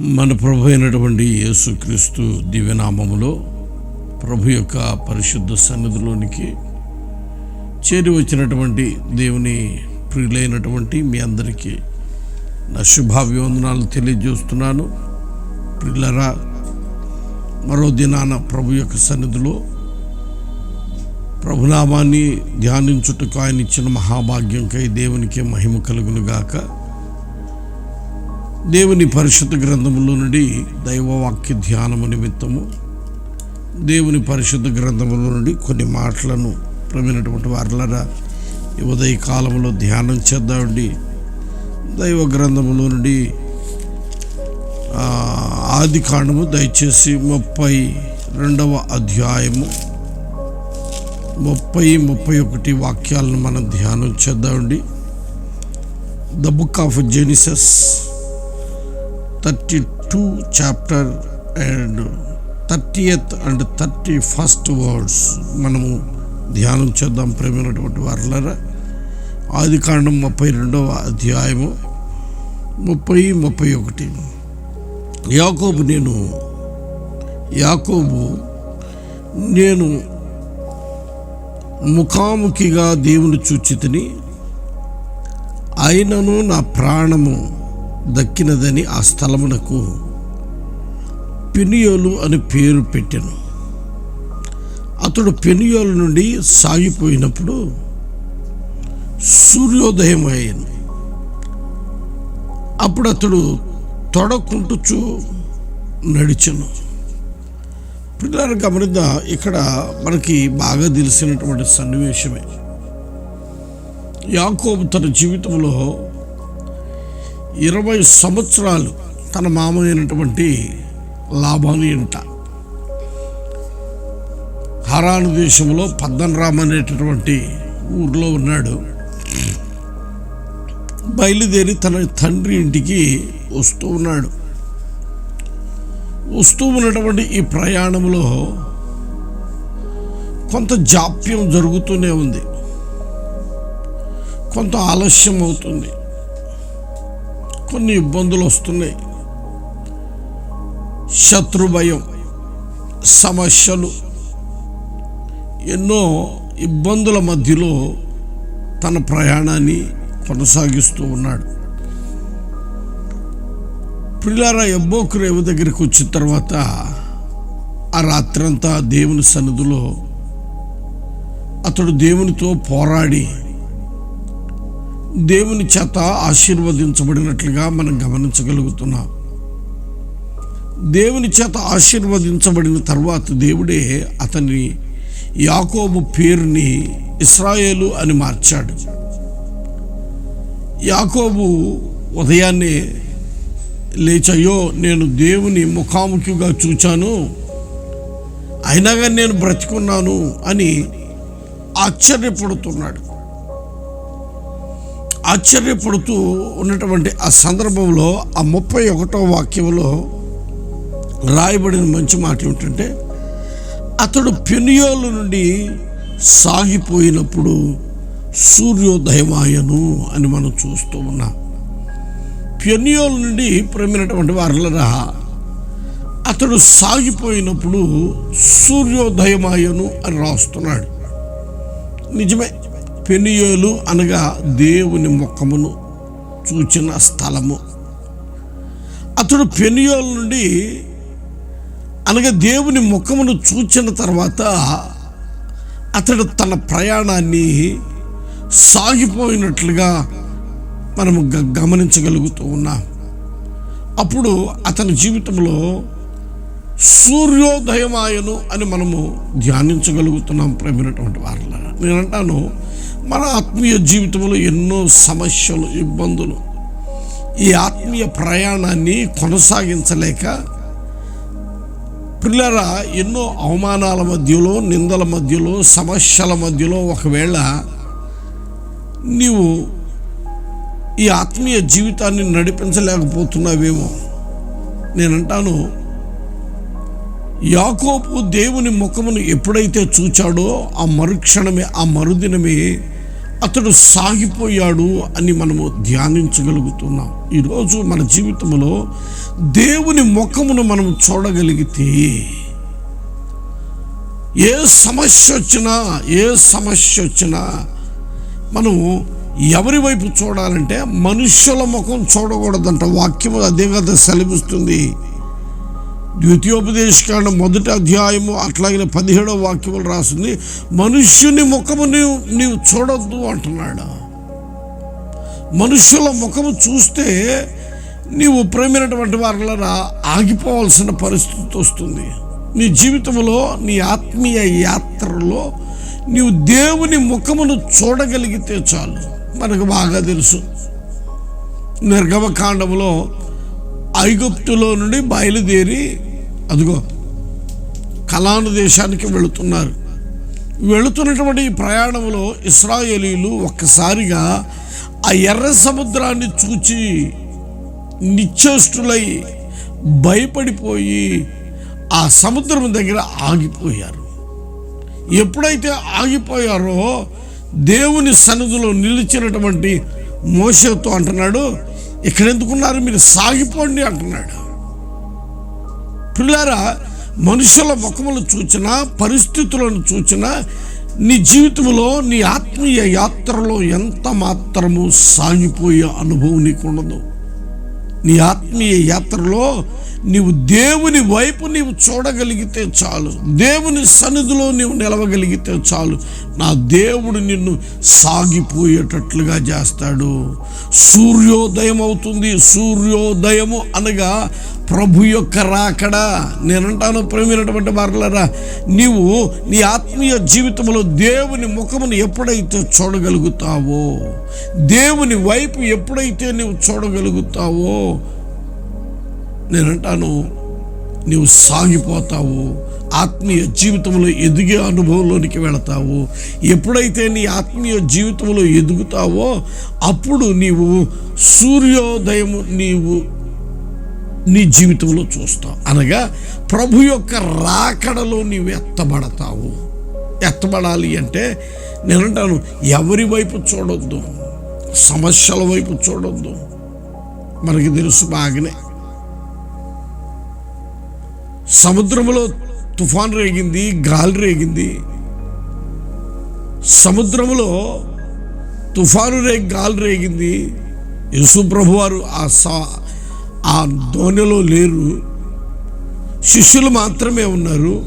మన ప్రభు అయినటువంటి యేసుక్రీస్తు దివ్యనామములో ప్రభు యొక్క పరిశుద్ధ సన్నిధిలోనికి చేరి వచ్చినటువంటి దేవుని ప్రియులైనటువంటి మీ అందరికీ నా శుభాభివందనాలు తెలియజేస్తున్నాను. ప్రిల్లరా మరో దినాన ప్రభు యొక్క సన్నిధిలో ప్రభునామాన్ని ధ్యానించుటకు ఆయన ఇచ్చిన మహాభాగ్యంకై దేవునికి మహిమ కలుగును గాక దేవుని పరిశుద్ధ గ్రంథములో నుండి దైవవాక్య ధ్యానము నిమిత్తము దేవుని పరిశుద్ధ గ్రంథములో నుండి కొన్ని మాటలను ప్రమినటువంటి వారులరా ఉదయ కాలంలో ధ్యానం చేద్దామండి దైవ గ్రంథములో నుండి ఆది కాండము దయచేసి ముప్పై రెండవ అధ్యాయము ముప్పై ముప్పై ఒకటి వాక్యాలను మనం ధ్యానం చేద్దామండి the book of Genesis. Thirty two chapter and thirtieth and thirty first words మనము ధ్యానం చేద్దాం ప్రేమైనటువంటి వారులరా. ఆది కాండం ముప్పై రెండవ అధ్యాయము ముప్పై ముప్పై ఒకటి. యాకోబు నేను యాకోబు నేను ముఖాముఖిగా దేవుని చూచితిని అయినను నా ప్రాణము దక్కినదని ఆ స్థలమునకు పెనియోలు అని పేరు పెట్టాను. అతడు పెనియోలు నుండి సాగిపోయినప్పుడు సూర్యోదయం అయింది అప్పుడు అతడు తొడకుంటుచు నడిచను. పిల్లలు గమనిద్దా ఇక్కడ మనకి బాగా తెలిసినటువంటి సన్నివేశమే. యాకోబు తన జీవితంలో ఇరవై సంవత్సరాలు తన మామ అయినటువంటి లాభాలు ఇంట హరాను దేశంలో పద్దనరామ్ అనేటటువంటి ఊర్లో ఉన్నాడు. బయలుదేరి తన తండ్రి ఇంటికి వస్తూ ఉన్నాడు. వస్తూ ఉన్నటువంటి ఈ ప్రయాణంలో కొంత జాప్యం జరుగుతూనే ఉంది. కొంత ఆలస్యం అవుతుంది. కొన్ని ఇబ్బందులు వస్తున్నాయి. శత్రు భయం సమస్యలు ఎన్నో ఇబ్బందుల మధ్యలో తన ప్రయాణాన్ని కొనసాగిస్తూ ఉన్నాడు. పిల్లారా ఎబ్బోకు రేవు దగ్గరికి వచ్చిన తర్వాత ఆ రాత్రంతా దేవుని సన్నిధిలో అతడు దేవునితో పోరాడి దేవుని చేత ఆశీర్వదించబడినట్లుగా మనం గమనించగలుగుతున్నాం. దేవుని చేత ఆశీర్వదించబడిన తర్వాత దేవుడే అతని యాకోబు పేరుని ఇస్రాయేలు అని మార్చాడు. యాకోబు ఉదయాన్నే లేచయ్యో నేను దేవుని ముఖాముఖిగా చూచాను. అయినా కానీ నేను బ్రతికున్నాను అని ఆశ్చర్యపడుతున్నాడు. ఆశ్చర్యపడుతూ ఉన్నటువంటి ఆ సందర్భంలో ఆ ముప్పై ఒకటో వాక్యంలో రాయబడిన మంచి మాట ఏమిటంటే అతడు పెనియోలు నుండి సాగిపోయినప్పుడు సూర్యోదయమాయను అని మనం చూస్తూ ఉన్నాం. పెనియోలు నుండి ప్రేమైనటువంటి వారులరా అతడు సాగిపోయినప్పుడు సూర్యోదయమాయను అని రాస్తున్నాడు. నిజమే. పెనియోలు అనగా దేవుని ముఖమును చూచిన స్థలము. అతడు పెనియోలు నుండి అనగా దేవుని ముఖమును చూచిన తర్వాత అతడు తన ప్రయాణాన్ని సాగిపోయినట్లుగా మనము గమనించగలుగుతూ ఉన్నాం. అప్పుడు అతని జీవితంలో సూర్యోదయమాయను అని మనము ధ్యానించగలుగుతున్నాం ప్రేమైనటువంటి వారిలో నేను అంటాను మన ఆత్మీయ జీవితంలో ఎన్నో సమస్యలు ఇబ్బందులు. ఈ ఆత్మీయ ప్రయాణాన్ని కొనసాగించలేక పిల్లల ఎన్నో అవమానాల మధ్యలో నిందల మధ్యలో సమస్యల మధ్యలో ఒకవేళ నీవు ఈ ఆత్మీయ జీవితాన్ని నడిపించలేకపోతున్నావేమో. నేనంటాను యాకోపు దేవుని ముఖమును ఎప్పుడైతే చూచాడో ఆ మరుక్షణమే ఆ మరుదినమే అతడు సాగిపోయాడు అని మనము ధ్యానించగలుగుతున్నాం. ఈరోజు మన జీవితంలో దేవుని ముఖమును మనం చూడగలిగితే ఏ సమస్య వచ్చినా ఏ సమస్య వచ్చినా మనం ఎవరి వైపు చూడాలంటే మనుష్యుల ముఖం చూడకూడదంట. వాక్యం అదే కదా సెలవిస్తుంది. ద్వితీయోపదేశకాండ మొదటి అధ్యాయము అట్లాగే పదిహేడవ వాక్యములు రాసింది మనుష్యుని ముఖము నీవు నీవు చూడొద్దు అంటున్నాడు. మనుష్యుల ముఖము చూస్తే నీవు ప్రేమైనటువంటి వారిలా ఆగిపోవాల్సిన పరిస్థితి వస్తుంది. నీ జీవితంలో నీ ఆత్మీయ యాత్రలో నీవు దేవుని ముఖమును చూడగలిగితే చాలు. మనకు బాగా తెలుసు. నిర్గమకాండములో ఐగుప్తులో నుండి బయలుదేరి అదిగో కలాను దేశానికి వెళుతున్నారు. వెళుతున్నటువంటి ఈ ప్రయాణంలో ఇస్రాయేలీలు ఒక్కసారిగా ఆ ఎర్ర సముద్రాన్ని చూచి నిశ్చేష్టులై భయపడిపోయి ఆ సముద్రం దగ్గర ఆగిపోయారు. ఎప్పుడైతే ఆగిపోయారో దేవుని సన్నిధిలో నిలిచినటువంటి మోసతో అంటున్నాడు ఇక్కడ ఎందుకున్నారు మీరు సాగిపోండి అంటున్నాడు. పిల్లారా మనుషుల ముఖములు చూచిన పరిస్థితులను చూచినా నీ జీవితంలో నీ ఆత్మీయ యాత్రలో ఎంత మాత్రము సాగిపోయే అనుభవం నీకు ఉండదు నీ ఆత్మీయ యాత్రలో నీవు దేవుని వైపు నీవు చూడగలిగితే చాలు. దేవుని సన్నిధిలో నీవు నిలవగలిగితే చాలు. నా దేవుడు నిన్ను సాగిపోయేటట్లుగా చేస్తాడు. సూర్యోదయం అవుతుంది. సూర్యోదయము అనగా ప్రభు యొక్క రాకడ. నేనంటాను ప్రేమైనటువంటి వారులరా నీవు నీ ఆత్మీయ జీవితంలో దేవుని ముఖమును ఎప్పుడైతే చూడగలుగుతావో దేవుని వైపు ఎప్పుడైతే నీవు చూడగలుగుతావో నేనంటాను నీవు సాగిపోతావు ఆత్మీయ జీవితంలో ఎదిగే అనుభవంలోనికి వెళతావు. ఎప్పుడైతే నీ ఆత్మీయ జీవితంలో ఎదుగుతావో అప్పుడు నీవు సూర్యోదయము నీవు నీ జీవితంలో చూస్తావు. అనగా ప్రభు యొక్క రాకడలో నీవు ఎత్తబడతావు. ఎత్తబడాలి అంటే నేనంటాను ఎవరి వైపు చూడొద్దు సమస్యల వైపు చూడొద్దు. మనకి తెలుసు బాగానే సముద్రంలో తుఫాన్ రేగింది గాలి రేగింది. సముద్రంలో తుఫాను రేగి గాలి రేగింది. యేసు ప్రభువారు ఆ సా ఆ దోణిలో లేరు. శిష్యులు మాత్రమే ఉన్నారు.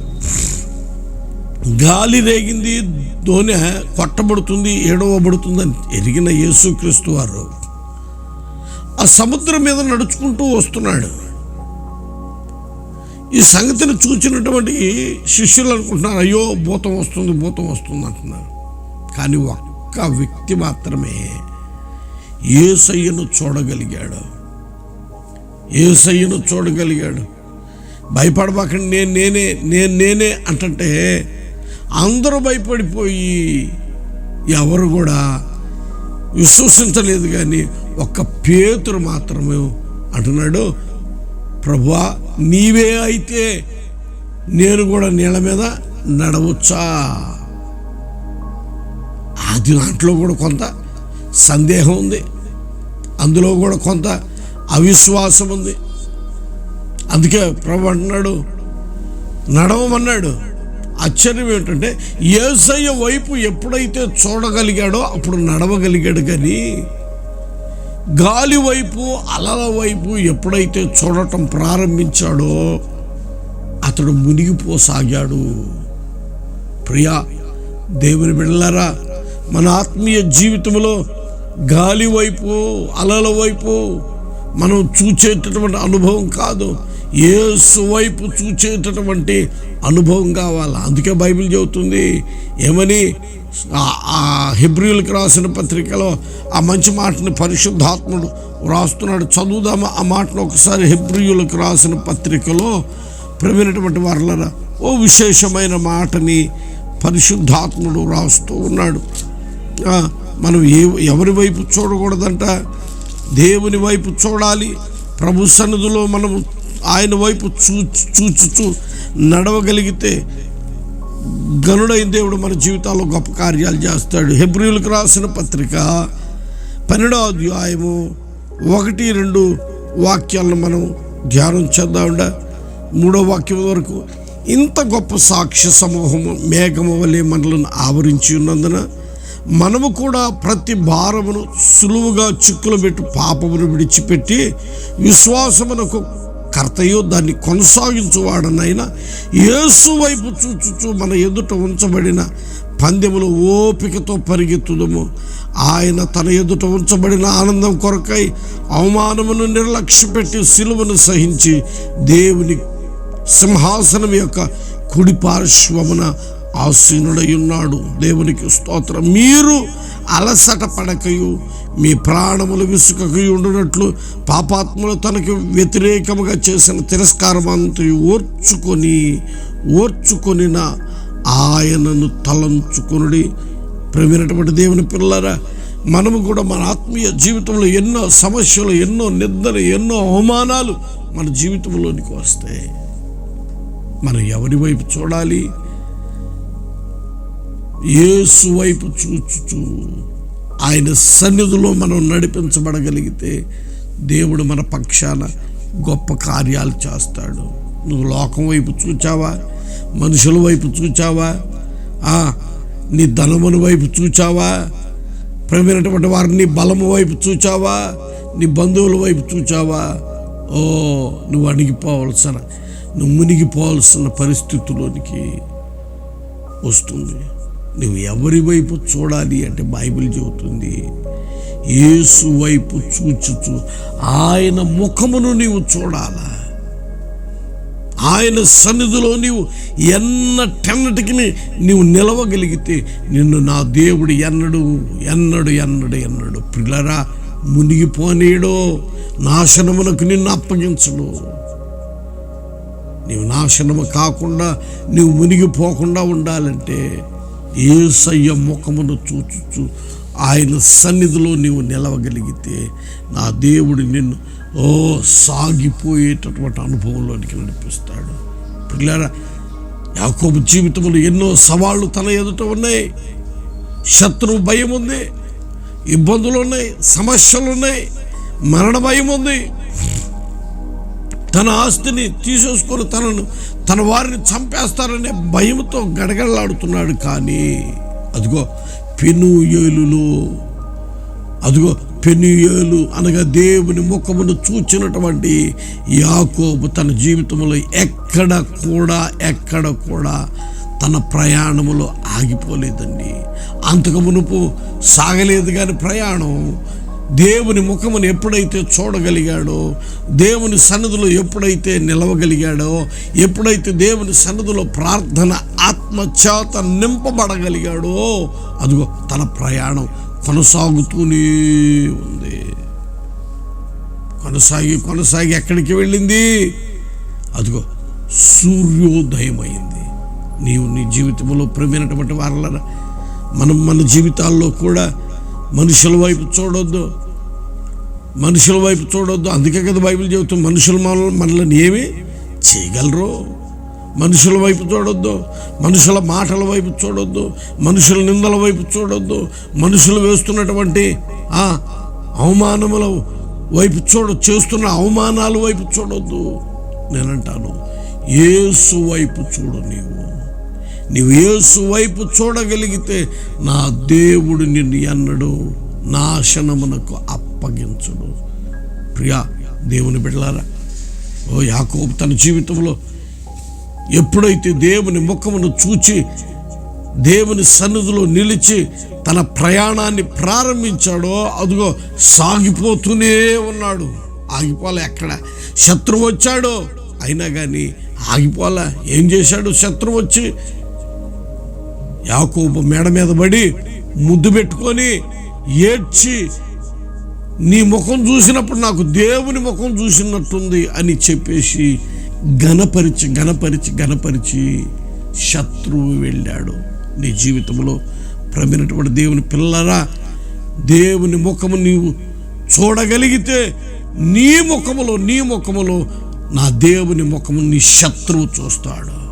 గాలి రేగింది దోణె కొట్టబడుతుంది ఏడవబడుతుందని ఎరిగిన యేసుక్రీస్తు వారు ఆ సముద్రం మీద నడుచుకుంటూ వస్తున్నాడు. ఈ సంగతిని చూచినటువంటి శిష్యులు అనుకుంటున్నారు అయ్యో భూతం వస్తుంది భూతం వస్తుంది అంటున్నారు. కానీ ఒక్క వ్యక్తి మాత్రమే ఏసయ్యను చూడగలిగాడు. ఏసయ్యను చూడగలిగాడు. భయపడబాకండి నేను నేనే నేను నేనే అంటుంటే అందరూ భయపడిపోయి ఎవరు కూడా విశ్వసించలేదు. కానీ ఒక్క పేతురు మాత్రమే అంటున్నాడు ప్రభువా నీవే అయితే నేను కూడా నీళ్ళ మీద నడవచ్చా? అది దాంట్లో కూడా కొంత సందేహం ఉంది. అందులో కూడా కొంత అవిశ్వాసం ఉంది. అందుకే ప్రభు అంటున్నాడు నడవమన్నాడు. ఆశ్చర్యం ఏంటంటే ఏసయ్య వైపు ఎప్పుడైతే చూడగలిగాడో అప్పుడు నడవగలిగాడు కానీ గాలి వైపు అలల వైపు ఎప్పుడైతే చూడటం ప్రారంభించాడో అతడు మునిగిపోసాగాడు. ప్రియా దేవుని బిడ్డలారా మన ఆత్మీయ జీవితంలో గాలి వైపు అలల వైపు మనం చూచేటటువంటి అనుభవం కాదు. ఏ సువైపు చూచేటటువంటి అనుభవం కావాలి? అందుకే బైబిల్ చెబుతుంది. ఏమని? ఆ- ఆ రాసిన పత్రికలో ఆ మంచి మాటని పరిశుద్ధాత్ముడు రాస్తున్నాడు చదువుదామా? ఆ మాటను ఒకసారి హిబ్రియులకు రాసిన పత్రికలో ప్రవీణటువంటి వారులరా ఓ విశేషమైన మాటని పరిశుద్ధాత్ముడు రాస్తూ ఉన్నాడు. మనం ఏ ఎవరి వైపు చూడకూడదంట? దేవుని వైపు చూడాలి. ప్రభు సన్నిధిలో మనము ఆయన వైపు చూ చూచుచూ నడవగలిగితే గనుడైన దేవుడు మన జీవితాల్లో గొప్ప కార్యాలు చేస్తాడు. హెబ్రియులకు రాసిన పత్రిక పన్నెండో అధ్యాయము ఒకటి రెండు వాక్యాలను మనం ధ్యానం చేద్దామండ మూడో వాక్యం వరకు ఇంత గొప్ప సాక్ష్య సమూహము మేఘము వలె మనలను ఆవరించి ఉన్నందున మనము కూడా ప్రతి భారమును సులువుగా చిక్కులు పెట్టి పాపమును విడిచిపెట్టి విశ్వాసమునకు కర్తయో దాన్ని కొనసాగించువాడనైనా యేసు వైపు చూచుచు మన ఎదుట ఉంచబడిన పందెములు ఓపికతో పరిగెత్తుదము. ఆయన తన ఎదుట ఉంచబడిన ఆనందం కొరకై అవమానమును నిర్లక్ష్యపెట్టి సిలువను సహించి దేవుని సింహాసనం యొక్క కుడి పార్శ్వమున ఆసీనుడై ఉన్నాడు దేవునికి స్తోత్రం. మీరు అలసట పడకయు మీ ప్రాణములు విసుకకయు ఉండునట్లు పాపాత్ములు తనకు వ్యతిరేకముగా చేసిన తిరస్కారం అంతయు ఓర్చుకొని ఓర్చుకొనిన ఆయనను తలంచుకొనుడి. ప్రేమైనటువంటి దేవుని పిల్లరా మనము కూడా మన ఆత్మీయ జీవితంలో ఎన్నో సమస్యలు ఎన్నో నిద్ర ఎన్నో అవమానాలు మన జీవితంలోనికి వస్తాయి. మనం ఎవరి వైపు చూడాలి? యేసు వైపు చూచుచు ఆయన సన్నిధిలో మనం నడిపించబడగలిగితే దేవుడు మన పక్షాన గొప్ప కార్యాలు చేస్తాడు. నువ్వు లోకం వైపు చూచావా? మనుషుల వైపు చూచావా? నీ ధనముని వైపు చూచావా? ప్రేమైనటువంటి వారిని నీ బలము వైపు చూచావా? నీ బంధువుల వైపు చూచావా? ఓ నువ్వు అణిగిపోవలసిన నువ్వు మునిగిపోవలసిన పరిస్థితిలోనికి వస్తుంది. నువ్వు ఎవరి వైపు చూడాలి అంటే బైబిల్ చెబుతుంది. యేసు వైపు చూచుచు. ఆయన ముఖమును నీవు చూడాలా. ఆయన సన్నిధిలో నీవు ఎన్నటెన్నటికి నీవు నిలవగలిగితే నిన్ను నా దేవుడు ఎన్నడు ఎన్నడు ఎన్నడు ఎన్నడు. పిల్లరా మునిగిపోనీడో. నాశనమునకు నిన్ను అప్పగించడు నీవు నాశనము కాకుండా నీవు మునిగిపోకుండా ఉండాలంటే ఏసయ్య ముఖమును చూచుచు ఆయన సన్నిధిలో నీవు నిలవగలిగితే నా దేవుడు నిన్ను ఓ సాగిపోయేటటువంటి అనుభవంలోనికి నడిపిస్తాడు. పిల్లరా యాకోబు జీవితంలో ఎన్నో సవాళ్ళు తన ఎదుట ఉన్నాయి. శత్రువు భయం ఉంది ఇబ్బందులు ఉన్నాయి సమస్యలు ఉన్నాయి మరణ భయం ఉంది. తన ఆస్తిని తీసేసుకొని తనను తన వారిని చంపేస్తారనే భయంతో గడగడలాడుతున్నాడు కానీ అదిగో పెనుయేలులో అదిగో పెనుయేలు అనగా దేవుని ముఖమును చూచినటువంటి యాకోబు తన జీవితంలో ఎక్కడ కూడా ఎక్కడ కూడా తన ప్రయాణములో ఆగిపోలేదండి. అంతకు మునుపు సాగలేదు కానీ ప్రయాణం దేవుని ముఖమును ఎప్పుడైతే చూడగలిగాడో దేవుని సన్నిధిలో ఎప్పుడైతే నిలవగలిగాడో ఎప్పుడైతే దేవుని సన్నిధిలో ప్రార్థన ఆత్మచేత నింపబడగలిగాడో అదిగో తన ప్రయాణం కొనసాగుతూనే ఉంది. కొనసాగి కొనసాగి ఎక్కడికి వెళ్ళింది? అదిగో సూర్యోదయం అయింది నీవు నీ జీవితంలో ప్రవీణటువంటి వారలరా మనం మన జీవితాల్లో కూడా మనుషుల వైపు చూడొద్దు. మనుషుల వైపు చూడొద్దు. అందుకే కదా బైబిల్ చెబుతూ మనుషులు మన మనల్ని ఏమి చేయగలరు? మనుషుల వైపు చూడొద్దు. మనుషుల మాటల వైపు చూడొద్దు. మనుషుల నిందల వైపు చూడొద్దు. మనుషులు వేస్తున్నటువంటి ఆ అవమానముల వైపు చూడ చేస్తున్న అవమానాల వైపు చూడొద్దు. నేనంటాను ఏసు వైపు చూడు నీవు. నీవు యేసు వైపు చూడగలిగితే నా దేవుడు నిన్ను ఎన్నడు నాశనమునకు అప్పగించుడు. ప్రియా దేవుని బిడ్డలారా ఓ యాకోబు తన జీవితంలో ఎప్పుడైతే దేవుని ముఖమును చూచి దేవుని సన్నిధిలో నిలిచి తన ప్రయాణాన్ని ప్రారంభించాడో అదిగో సాగిపోతూనే ఉన్నాడు. ఆగిపోలే ఎక్కడ? శత్రువు వచ్చాడో. అయినా కానీ ఆగిపోలే. ఏం చేశాడు? శత్రువు వచ్చి యాకోబు మేడ మీద పడి ముద్దు పెట్టుకొని ఏడ్చి నీ ముఖం చూసినప్పుడు నాకు దేవుని ముఖం చూసినట్టుంది అని చెప్పేసి ఘనపరిచి ఘనపరిచి ఘనపరిచి శత్రువు వెళ్ళాడు. నీ జీవితంలో ప్రమినటువంటి దేవుని పిల్లరా దేవుని ముఖము నీవు చూడగలిగితే నీ ముఖములో నీ ముఖములో నా దేవుని ముఖము నీ శత్రువు చూస్తాడు.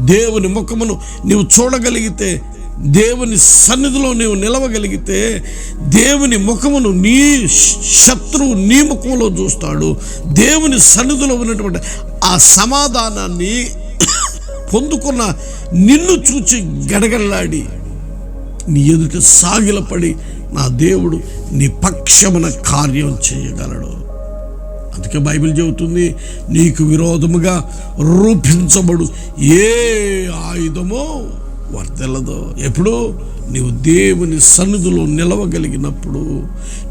దేవుని ముఖమును నీవు చూడగలిగితే దేవుని సన్నిధిలో నీవు నిలవగలిగితే దేవుని ముఖమును నీ శత్రువు నీ ముఖంలో చూస్తాడు. దేవుని సన్నిధిలో ఉన్నటువంటి ఆ సమాధానాన్ని పొందుకున్న నిన్ను చూచి గడగడలాడి నీ ఎదుట సాగిలపడి నా దేవుడు నీ పక్షమున కార్యం చేయగలడు. అందుకే బైబిల్ చెబుతుంది నీకు విరోధముగా రూపించబడు. ఏ ఆయుధమో వర్దెలదో ఎప్పుడు? నీవు దేవుని సన్నిధిలో నిలవగలిగినప్పుడు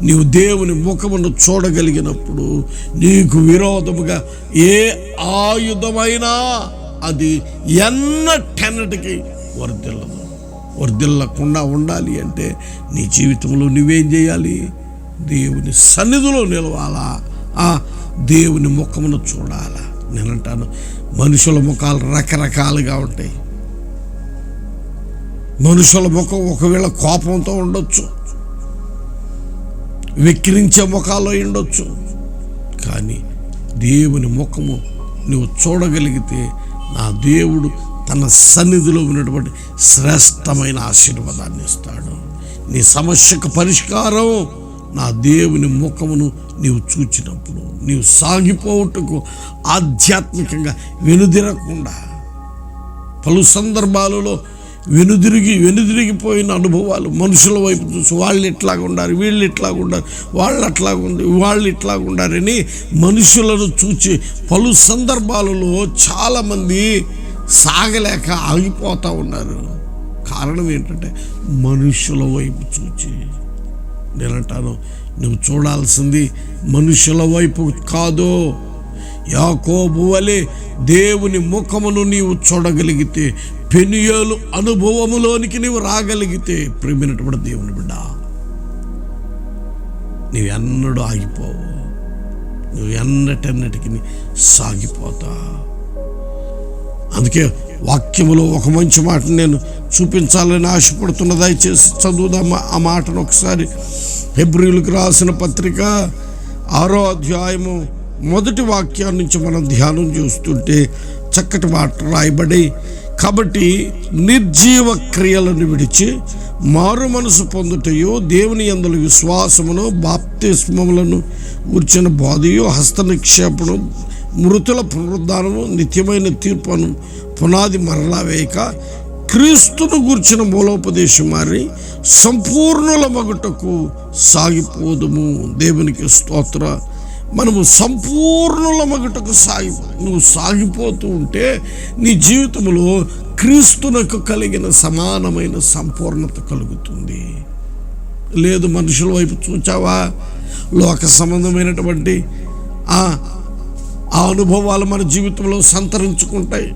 నీవు దేవుని ముఖమును చూడగలిగినప్పుడు నీకు విరోధముగా ఏ ఆయుధమైనా అది ఎన్నటెన్నటికి వర్దిల్లదు వర్దిల్లకుండా ఉండాలి అంటే నీ జీవితంలో నువ్వేం చేయాలి? దేవుని సన్నిధిలో నిలవాలా. ఆ దేవుని ముఖమును చూడాలా? నేనంటాను మనుషుల ముఖాలు రకరకాలుగా ఉంటాయి. మనుషుల ముఖం ఒకవేళ కోపంతో ఉండొచ్చు విక్రించే ముఖాలు అయి ఉండొచ్చు కానీ దేవుని ముఖము నువ్వు చూడగలిగితే నా దేవుడు తన సన్నిధిలో ఉన్నటువంటి శ్రేష్టమైన ఆశీర్వాదాన్ని ఇస్తాడు. నీ సమస్యకు పరిష్కారం నా దేవుని ముఖమును నీవు చూచినప్పుడు నీవు సాగిపోవటకు ఆధ్యాత్మికంగా వెనుదిరకుండా పలు సందర్భాలలో వెనుదిరిగి వెనుదిరిగిపోయిన అనుభవాలు మనుషుల వైపు చూసి వాళ్ళు ఇట్లాగా ఉండారు వీళ్ళు ఇట్లాగా ఉండారు వాళ్ళు అట్లాగా వాళ్ళు ఇట్లాగా ఉండారని మనుషులను చూచి పలు సందర్భాలలో చాలామంది సాగలేక ఆగిపోతూ ఉన్నారు. కారణం ఏంటంటే మనుషుల వైపు చూచి నేనంటాను నువ్వు చూడాల్సింది మనుషుల వైపు కాదు. యాకోబు వలె దేవుని ముఖమును నీవు చూడగలిగితే పెనుయేలు అనుభవములోనికి నీవు రాగలిగితే ప్రేమినటువంటి దేవుని బిడ్డ. నువ్వు ఎన్నడూ ఆగిపోవు. నువ్వు ఎన్నటెన్నటికి సాగిపోతా. అందుకే వాక్యములో ఒక మంచి మాట నేను చూపించాలని ఆశపడుతున్న దయచేసి చదువుదాం ఆ మాటను ఒకసారి ఫిబ్రిలకు రాసిన పత్రిక ఆరో అధ్యాయము మొదటి వాక్యాన్ని నుంచి మనం ధ్యానం చేస్తుంటే చక్కటి మాట రాయబడి కాబట్టి నిర్జీవ క్రియలను విడిచి మారు మనసు పొందుటయో దేవుని అందుల విశ్వాసమును బాప్తిస్మములను కూర్చిన బాధయో హస్త నిక్షేపణం మృతుల పునరుద్ధానము నిత్యమైన తీర్పును పునాది మరలా వేయక క్రీస్తును గూర్చిన మూలోపదేశం మారి సంపూర్ణుల మగుటకు సాగిపోదుము. దేవునికి స్తోత్ర. మనము సంపూర్ణుల మగుటకు సాగి నువ్వు సాగిపోతూ ఉంటే నీ జీవితంలో క్రీస్తునకు కలిగిన సమానమైన సంపూర్ణత కలుగుతుంది. లేదు మనుషుల వైపు చూచావా? లోక సంబంధమైనటువంటి ఆ అనుభవాలు మన జీవితంలో సంతరించుకుంటాయి.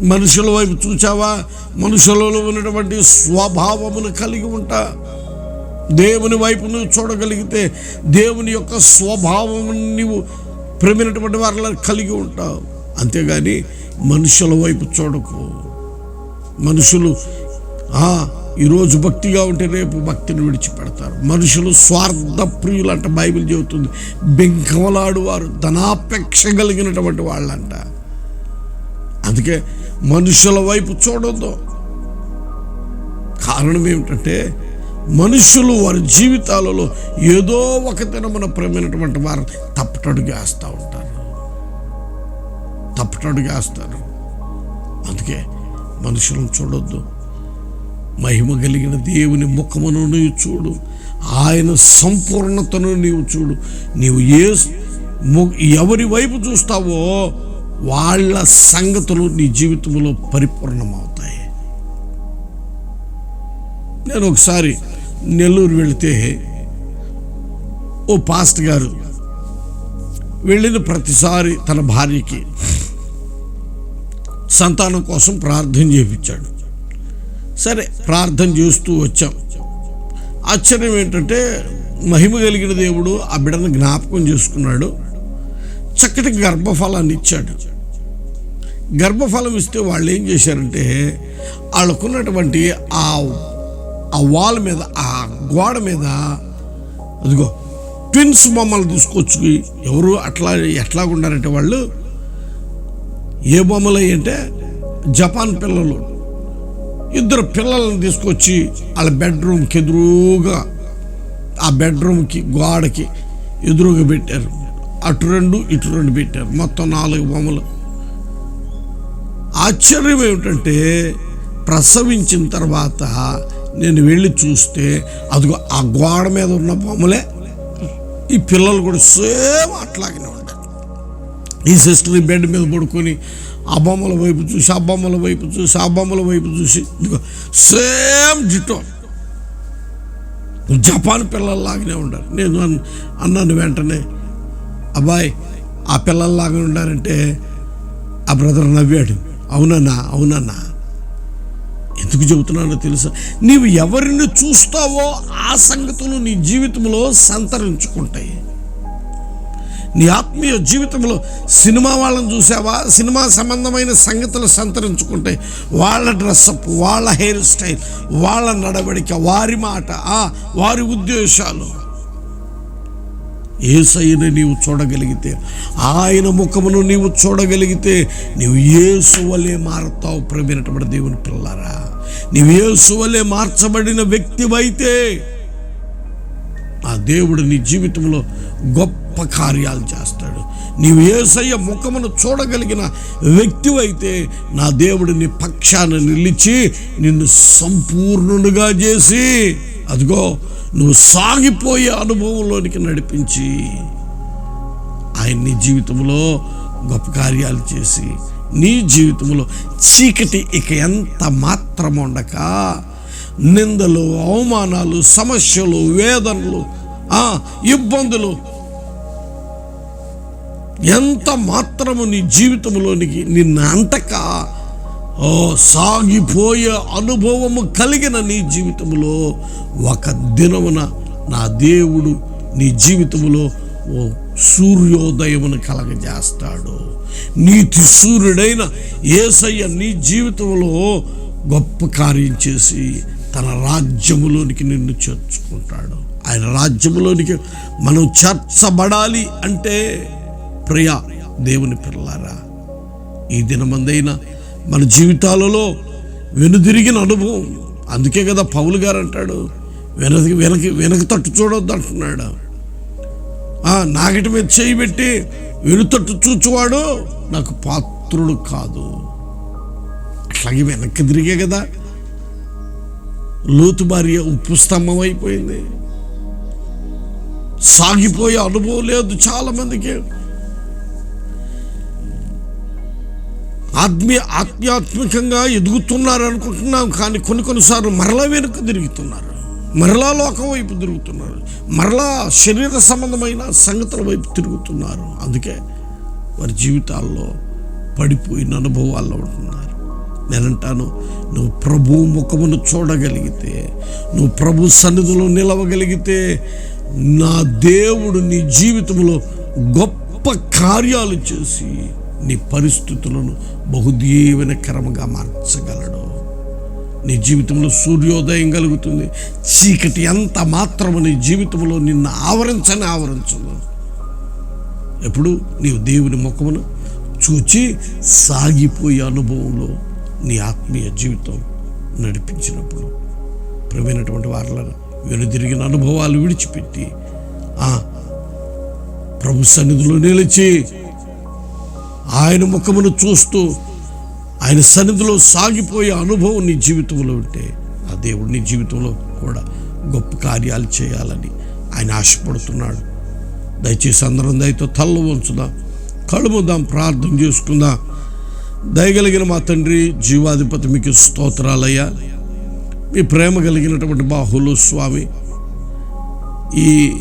మనుషుల వైపు చూచావా? మనుషులలో ఉన్నటువంటి స్వభావమును కలిగి ఉంటా. దేవుని వైపు నువ్వు చూడగలిగితే దేవుని యొక్క స్వభావం నువ్వు ప్రేమినటువంటి వారిలో కలిగి ఉంటావు. అంతేగాని మనుషుల వైపు చూడకు. మనుషులు ఈరోజు భక్తిగా ఉంటే రేపు భక్తిని విడిచిపెడతారు. మనుషులు స్వార్థ ప్రియులు అంట బైబిల్ చెబుతుంది. బెంకవలాడు వారు ధనాపేక్ష కలిగినటువంటి వాళ్ళంట. అందుకే మనుషుల వైపు చూడొద్దు. కారణం ఏమిటంటే మనుషులు వారి జీవితాలలో ఏదో ఒక దినమున ప్రేమైనటువంటి వారు తప్పటడుగు వేస్తూ ఉంటారు. తప్పటడుగు వేస్తారు అందుకే మనుషులను చూడొద్దు. మహిమ కలిగిన దేవుని ముఖమును నీవు చూడు. ఆయన సంపూర్ణతను నీవు చూడు. నీవు ఏ ము- ఎవరి వైపు చూస్తావో వాళ్ళ సంగతులు నీ జీవితంలో పరిపూర్ణమవుతాయి. నేను ఒకసారి నెల్లూరు వెళితే ఓ పాస్ట్ గారు వెళ్ళిన ప్రతిసారి తన భార్యకి సంతానం కోసం ప్రార్థన చేయించాడు. సరే ప్రార్థన చేస్తూ వచ్చాం. ఆశ్చర్యం ఏంటంటే మహిమ కలిగిన దేవుడు ఆ బిడ్డను జ్ఞాపకం చేసుకున్నాడు. చక్కటి గర్భఫలాన్ని ఇచ్చాడు. గర్భఫలం ఇస్తే వాళ్ళు ఏం చేశారంటే వాళ్ళకున్నటువంటి ఆ ఆ వాల్ మీద ఆ గోడ మీద అదిగో ట్విన్స్ బొమ్మలు తీసుకొచ్చి ఎవరు అట్లా ఎట్లా ఉన్నారంటే వాళ్ళు ఏ బొమ్మలు అంటే జపాన్ పిల్లలు ఇద్దరు పిల్లలను తీసుకొచ్చి వాళ్ళ బెడ్రూమ్కి ఎదురుగా ఆ బెడ్రూమ్కి గోడకి ఎదురుగా పెట్టారు. అటు రెండు ఇటు రెండు పెట్టారు. మొత్తం నాలుగు బొమ్మలు. ఆశ్చర్యం ఏమిటంటే ప్రసవించిన తర్వాత నేను వెళ్ళి చూస్తే అదిగో ఆ గోడ మీద ఉన్న బొమ్మలే ఈ పిల్లలు కూడా సేమ్ అట్లాగనే ఉంటారు ఈ సిస్టర్ ఈ బెడ్ మీద పడుకొని ఆ బొమ్మల వైపు చూసి ఆ బొమ్మల వైపు చూసి ఆ బొమ్మల వైపు చూసి ఇదిగో సేమ్ జిటో జపాన్ పిల్లల్లాగానే ఉండాలి. నేను అన్- అన్నాను వెంటనే అబ్బాయి ఆ పిల్లల్లాగా ఉండాలంటే ఆ బ్రదర్ నవ్వాడు. అవునన్నా అవునన్నా. ఎందుకు చెబుతున్నానో తెలుసా? నీవు ఎవరిని చూస్తావో ఆ సంగతులు నీ జీవితంలో సంతరించుకుంటాయి. నీ ఆత్మీయ జీవితంలో సినిమా వాళ్ళని చూసావా? సినిమా సంబంధమైన సంగతులు సంతరించుకుంటాయి. వాళ్ళ డ్రెస్అప్ వాళ్ళ హెయిర్ స్టైల్ వాళ్ళ నడవడిక వారి మాట వారి ఉద్దేశాలు. ఏసైని నీవు చూడగలిగితే ఆయన ముఖమును నీవు చూడగలిగితే నీవు ఏసు వలె మారుతావు ప్రవీణటువంటి దేవుని పిల్లరా నీవు ఏసు వలె మార్చబడిన వ్యక్తివైతే ఆ దేవుడు నీ జీవితంలో గొప్ప కార్యాలు చేస్తాడు. నీవు ఏసయ్య ముఖమును చూడగలిగిన వ్యక్తివైతే నా దేవుడు నీ పక్షాన నిలిచి నిన్ను సంపూర్ణునిగా చేసి అదిగో నువ్వు సాగిపోయే అనుభవంలోనికి నడిపించి ఆయన నీ జీవితంలో గొప్ప కార్యాలు చేసి నీ జీవితంలో చీకటి ఇక ఎంత మాత్రం ఉండక నిందలు అవమానాలు సమస్యలు వేదనలు ఇబ్బందులు ఎంత మాత్రము నీ జీవితంలోనికి నిన్న అంటక ఓ సాగిపోయే అనుభవము కలిగిన నీ జీవితంలో ఒక దినమున నా దేవుడు నీ జీవితంలో ఓ సూర్యోదయమును కలగజేస్తాడు. నీతి సూర్యుడైన ఏసయ్య నీ జీవితంలో గొప్ప కార్యం చేసి తన రాజ్యములోనికి నిన్ను చేర్చుకుంటాడు. ఆయన రాజ్యములోనికి మనం చేర్చబడాలి అంటే ప్రియ దేవుని పిల్లారా ఈ దినమందైనా మన జీవితాలలో వెనుదిరిగిన అనుభవం. అందుకే కదా పౌలు గారు అంటాడు వెనక వెనక వెనక తట్టు చూడొద్దు అంటున్నాడు. నాగటి మీద చేయి పెట్టి వెనుతట్టు చూచువాడు నాకు పాత్రుడు కాదు. అట్లాగే వెనక్కి తిరిగే కదా. లోతు భార్య ఉప్పు స్తంభం అయిపోయింది. సాగిపోయే అనుభవం లేదు చాలామందికి. ఆత్మీ ఆత్మీయ ఆధ్యాత్మికంగా ఎదుగుతున్నారు అనుకుంటున్నాం కానీ కొన్ని కొన్నిసార్లు మరలా వెనుక తిరుగుతున్నారు. మరలా లోకం వైపు తిరుగుతున్నారు. మరలా శరీర సంబంధమైన సంగతుల వైపు తిరుగుతున్నారు. అందుకే వారి జీవితాల్లో పడిపోయిన అనుభవాల్లో ఉంటున్నారు. నేనంటాను నువ్వు ప్రభు ముఖమును చూడగలిగితే నువ్వు ప్రభు సన్నిధిలో నిలవగలిగితే నా దేవుడు నీ జీవితంలో గొప్ప కార్యాలు చేసి నీ పరిస్థితులను బహుదీవనకరముగా మార్చగలడు. నీ జీవితంలో సూర్యోదయం కలుగుతుంది. చీకటి ఎంత మాత్రము నీ జీవితంలో నిన్ను ఆవరించని ఆవరించదు. ఎప్పుడు నీవు దేవుని ముఖమును చూచి సాగిపోయే అనుభవంలో నీ ఆత్మీయ జీవితం నడిపించినప్పుడు ప్రమైనటువంటి వారిలను వెనుదిరిగిన అనుభవాలు విడిచిపెట్టి ప్రభు సన్నిధిలో నిలిచి ఆయన ముఖమును చూస్తూ ఆయన సన్నిధిలో సాగిపోయే అనుభవం నీ జీవితంలో ఉంటే ఆ దేవుడు నీ జీవితంలో కూడా గొప్ప కార్యాలు చేయాలని ఆయన ఆశపడుతున్నాడు. దయచేసి అందరం దయతో తల్ల ఉంచుదాం కడుముదాం ప్రార్థన చేసుకుందాం. దయగలిగిన మా తండ్రి జీవాధిపతి మీకు స్తోత్రాలయ్యా. మీ ప్రేమ కలిగినటువంటి బాహులు స్వామి ఈ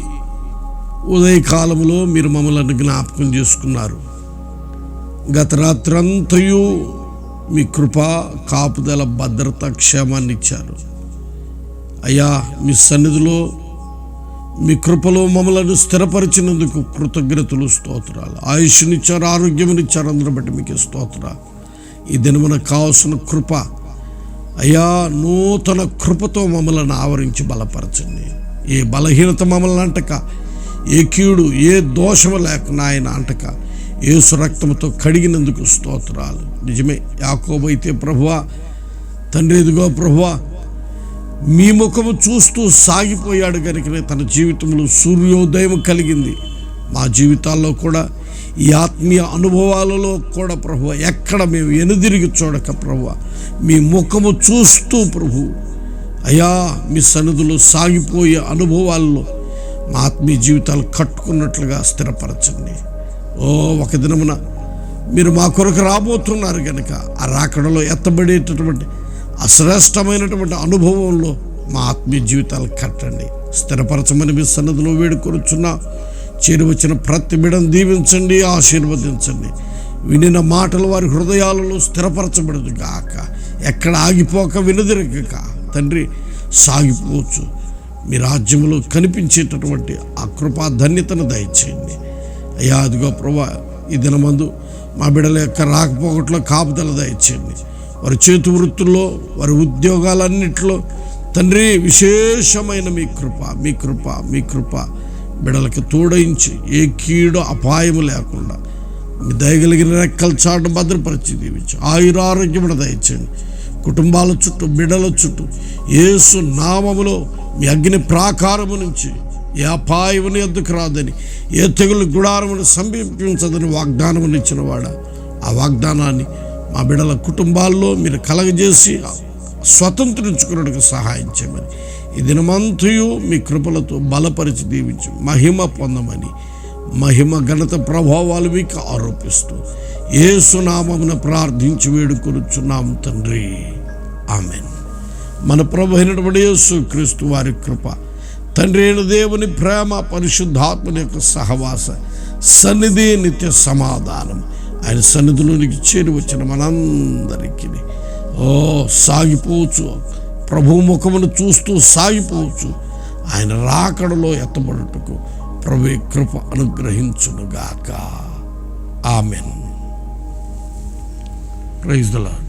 ఉదయకాలంలో మీరు మమ్మల్ని జ్ఞాపకం చేసుకున్నారు. గత రాత్రంతయు మీ కృప కాపుదల భద్రత క్షేమాన్ని ఇచ్చారు అయ్యా మీ సన్నిధిలో మీ కృపలో మమ్మలను స్థిరపరిచినందుకు కృతజ్ఞతలు స్తోత్రాలు. ఆయుష్నిచ్చారు ఆరోగ్యమునిచ్చారు అందరూ బట్టి మీకు స్తోత్ర ఈ దినమున కావలసిన కృప అయ్యా నూతన కృపతో మమ్మలను ఆవరించి బలపరచండి. ఏ బలహీనత మమ్మల్ని అంటక ఏ కీడు ఏ దోషము లేకుండా ఆయన అంటక యేసు రక్తంతో కడిగినందుకు స్తోత్రాలు. నిజమే యాకోబైతే ప్రభువా తండ్రి ఇదిగో ప్రభువా మీ ముఖము చూస్తూ సాగిపోయాడు కనుకనే తన జీవితంలో సూర్యోదయం కలిగింది. మా జీవితాల్లో కూడా ఈ ఆత్మీయ అనుభవాలలో కూడా ప్రభు ఎక్కడ మేము ఎనుదిరిగి చూడక ప్రభు మీ ముఖము చూస్తూ ప్రభు అయా మీ సన్నిధిలో సాగిపోయే అనుభవాల్లో మా ఆత్మీయ జీవితాలు కట్టుకున్నట్లుగా స్థిరపరచండి. ఓ ఒక దినమున మీరు మా కొరకు రాబోతున్నారు కనుక ఆ రాకడలో ఎత్తబడేటటువంటి అశ్రేష్టమైనటువంటి అనుభవంలో మా ఆత్మీయ జీవితాలు కట్టండి. స్థిరపరచమని మీ సన్నదిలో వేడుకొరుచున్నా చేరువచ్చిన ప్రతి బిడం దీవించండి ఆశీర్వదించండి. వినిన మాటలు వారి హృదయాలలో స్థిరపరచబడదు గాక. ఎక్కడ ఆగిపోక వినదిరగక. తండ్రి సాగిపోవచ్చు. మీ రాజ్యంలో కనిపించేటటువంటి ఆ కృపా ధన్యతను దయచేయండి. అయ్యా అదిగో ప్రభా ఈ దినమందు మా బిడ్డల యొక్క రాకపోకట్లో కాపుదల దయచేయండి. వారి చేతి వృత్తుల్లో వారి ఉద్యోగాలన్నింటిలో తండ్రి విశేషమైన మీ కృప మీ కృప మీ కృప బిడలకి తోడయించి ఏ కీడు అపాయము లేకుండా మీ దయగలిగిన రెక్కలు చాటం భద్రపరిచి దీవించి ఆయురారోగ్యమును దయచేయండి. కుటుంబాల చుట్టూ బిడల చుట్టూ ఏసు నామములో మీ అగ్ని ప్రాకారము నుంచి ఏ అపాయముని ఎద్దుకు రాదని? ఏ తెగులు గుడారమును సమీపించదని వాగ్దానమును ఇచ్చినవాడ. ఆ వాగ్దానాన్ని మా బిడల కుటుంబాల్లో మీరు కలగజేసి స్వతంత్రించుకున్నట్టుకు సహాయం చేయమని. ఈ దినమంతయు మీ కృపలతో బలపరిచి దీవించి మహిమ పొందమని. మహిమ ఘనత ప్రభావాలు మీకు ఆరోపిస్తూ ఏసునామమున ప్రార్థించి వేడుకొనుచున్నాం తండ్రి. ఆమెన్. మన ప్రభు అయినటువంటి యేసు క్రీస్తు వారి కృప తండ్రి అయిన దేవుని ప్రేమ పరిశుద్ధాత్మని యొక్క సహవాస సన్నిధి నిత్య సమాధానం. ఆయన సన్నిధిలోనికి చేరి వచ్చిన మనందరికీ. ఓ సాగిపోవచ్చు. ప్రభు ముఖమును చూస్తూ సాగిపోవచ్చు. ఆయన రాకడలో ఎత్తబడుటకు ప్రభు కృప అనుగ్రహించునుగాక. ఆమెన్. Praise the Lord.